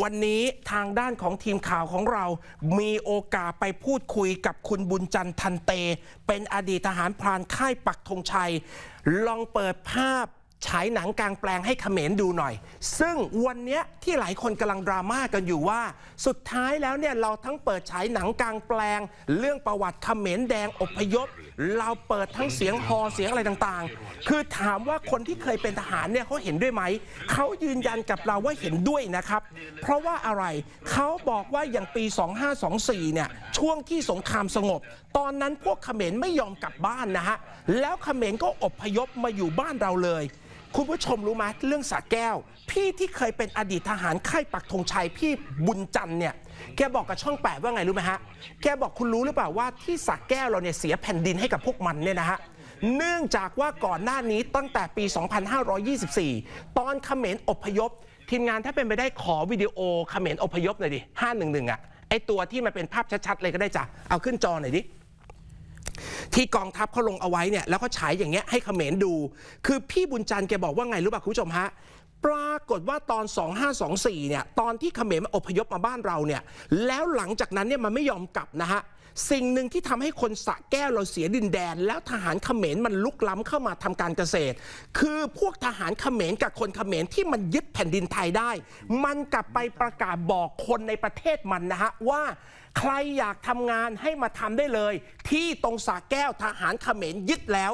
วันนี้ทางด้านของทีมข่าวของเรา มีโอกาสไปพูดคุยกับคุณบุญจันทร์ทันเต เป็นอดีตทหารพรานค่ายปักธงชัย ลองเปิดภาพ ฉายหนังกลางแปลงให้เขมรดูหน่อย ซึ่งวันนี้ที่หลายคนกำลังดราม่ากันอยู่ว่า สุดท้ายแล้วเนี่ยเราทั้งเปิดฉายหนังกลางแปลง เรื่องประวัติเขมรแดงอพยพ เราเปิดทั้งเสียงฮอเสียงอะไรต่างๆ คือถามว่าคนที่เคยเป็นทหารเนี่ยเขาเห็นด้วยไหม เขายืนยันกับเราว่าเห็นด้วยนะครับ เพราะว่าอะไรเขาบอกว่าอย่างปี 2524 เนี่ยช่วงที่สงครามสงบ ตอนนั้นพวกเขมรไม่ยอมกลับบ้านนะฮะแล้วเขมรก็อพยพมาอยู่บ้านเราเลย คุณผู้ชมรู้ไหมเรื่องสระแก้ว พี่ที่เคยเป็นอดีตทหารค่ายปักธงชัยพี่บุญจันทร์เนี่ยแกบอกกับช่องแปดว่าไงรู้ไหมฮะแกบอกคุณรู้หรือเปล่าว่าที่สระแก้วเราเนี่ยเสียแผ่นดินให้กับพวกมันเนี่ยนะฮะเนื่องจากว่าก่อนหน้านี้ตั้งแต่ปี 2524 ตอนเขมรอพยพ ทีมงานถ้าเป็นไปได้ขอวิดีโอเขมรอพยพหน่อยดิ511อะไอตัวที่มันเป็นภาพชัดๆเลยก็ได้จ้ะเอาขึ้นจอหน่อยดิ ที่กองทัพเขาลงเอาไว้เนี่ยแล้วก็ฉายอย่างเงี้ยให้เขมรดู คือพี่บุญจันทร์แกบอกว่าไงรู้ป่ะคุณผู้ชมฮะปรากฏว่าตอน 2524เนี่ยตอนที่เขมรมาอพยพมาบ้านเราเนี่ยแล้วหลังจากนั้นเนี่ยมันไม่ยอมกลับนะฮะ สิ่งหนึ่งที่ทำให้คนสะแก้วเราเสียดินแดน แล้วทหารเขมรมันลุกล้ำเข้ามาทำการเกษตร คือพวกทหารเขมรกับคนเขมรที่มันยึดแผ่นดินไทยได้ มันกลับไปประกาศบอกคนในประเทศมันนะฮะว่าใครอยากทำงานให้มาทำได้เลย ที่ตรงสาแก้วทหารเขมรยึดแล้ว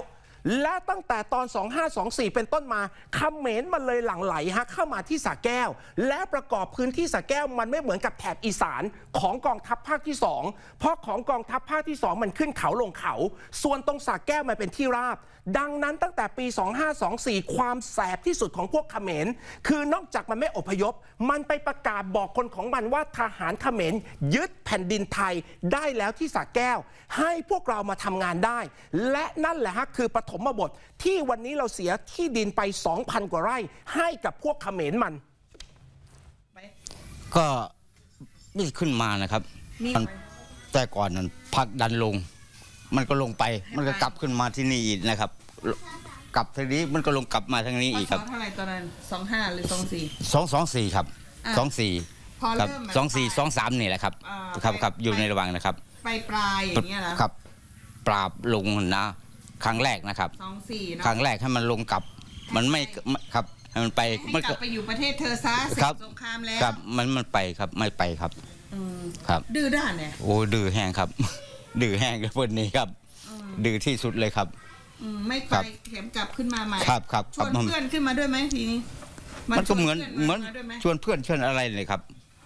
และตั้งแต่ตอน 2524 เป็นต้นมาเขมรมันเลยหลั่งไหลฮะเข้ามาที่สาแก้ว และประกอบพื้นที่สาแก้วมันไม่เหมือนกับแถบอีสานของกองทัพภาคที่ 2 เพราะของกองทัพภาคที่ 2 มันขึ้นเขาลงเขา ส่วนตรงสาแก้วมันเป็นที่ราบ ดังนั้นตั้งแต่ปี 2524 ความแสบที่สุดของพวกเขมร คือนอกจากมันไม่อพยพ มันไปประกาศบอกคนของมันว่าทหารเขมรยึดแผ่นดินไทยได้แล้วที่สระแก้ว ให้พวกเรามาทำงานได้ และนั่นแหละฮะคือปฐมบท ที่วันนี้เราเสียที่ดินไป 2,000 กว่าไร่ ให้กับพวกเขมรมัน ก็ไม่ขึ้นมานะครับมีมันไหม แต่ก่อนนั้นพักดันลง มันก็ลงไปให้มันก็ไปกลับขึ้นมาที่นี่อีกนะครับ กลับทางนี้มันก็ลงกลับมาทางนี้ปอีกศครับเท่าไหร่ตอนนั้นสองห้าหรือสองสี่ สองสองสี่ครับอะสองสี่พอครับเริ่มแบบสองสี่ปลายสองสามนี่แหละครับ อ่าครับไปครับอยู่ไป ในระหว่างนะครับ ไปปลายอย่างเงี้ยนะครับ ปราบลงนะ ครั้งแรกนะครับ สองสี่เนาะครั้งแรกให้มันลงกลับ มันไม่ไม่ครับให้มันไปให้มันกก็ลับไปอยู่ประเทศเธอซะเสร็ครัจบสงครามแล้วครับมันมันไปครับไม่ไปครับอืมครับ ดื้อด้านเนี่ย โอ้ดื้อแห้งครับ ดื้อแห้งเลยคนนี้ครับ อืม ดื้อที่สุดเลยครับ อืมไม่คไปรับเข็มกลับขึ้นมาใหม่ครับครับชวนครับผม เพื่อนขึ้นมาด้วยไหมทีนี้มันก็เหมือนชวเหมือนพื่าด้วยไหมชวนเพื่อนชวนอะไรเลยครับ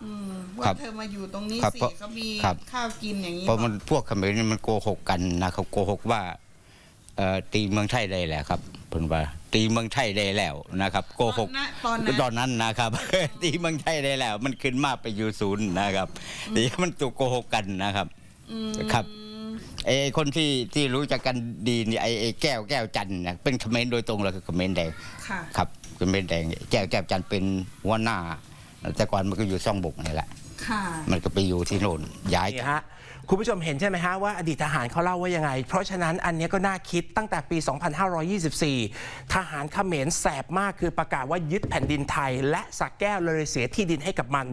อืมครัว่าบเธอมาอยู่ตรงนี้ครับสิเพราะเขามีครับ ข้าวกินอย่างนี้เพราะมันพวกเขมรนี่มันโกหกกันนะเขาโกหกว่าเอ่อ ตีเมืองไทยได้แหละครับเพิ่นว่า ตีเมืองไทยได้แล้วนะครับโกหกตอนนั้นตอนนั้นนะครับ ตีเมืองไทยได้แล้ว มันขึ้นมาไปอยู่ศูนย์นะครับนี่มันตัวโกหกกันนะครับอืมครับไอ้คนที่ที่รู้จักกันดีนี่ไอ้ไอ้แก้วแก้วจันทร์นะเป็นเขมรโดยตรงเลยคือเขมรแดงค่ะครับเขมรแดงแก้วแก้วจันทร์เป็นหัวหน้า แต่ก่อนมันก็อยู่ซ่องบกนี่แหละ ค่ะมันก็ไปอยู่ที่โน่นย้ายนี่ฮะคุณผู้ชมเห็นใช่ไหมฮะว่าอดีตทหารเขาเล่าว่ายังไง เพราะฉะนั้นอันเนี้ยก็น่าคิดตั้งแต่ปี 2524 ทหารเขมรแสบมากคือประกาศว่ายึดแผ่นดินไทย และสักแก้วเลยเสียที่ดินให้กับมัน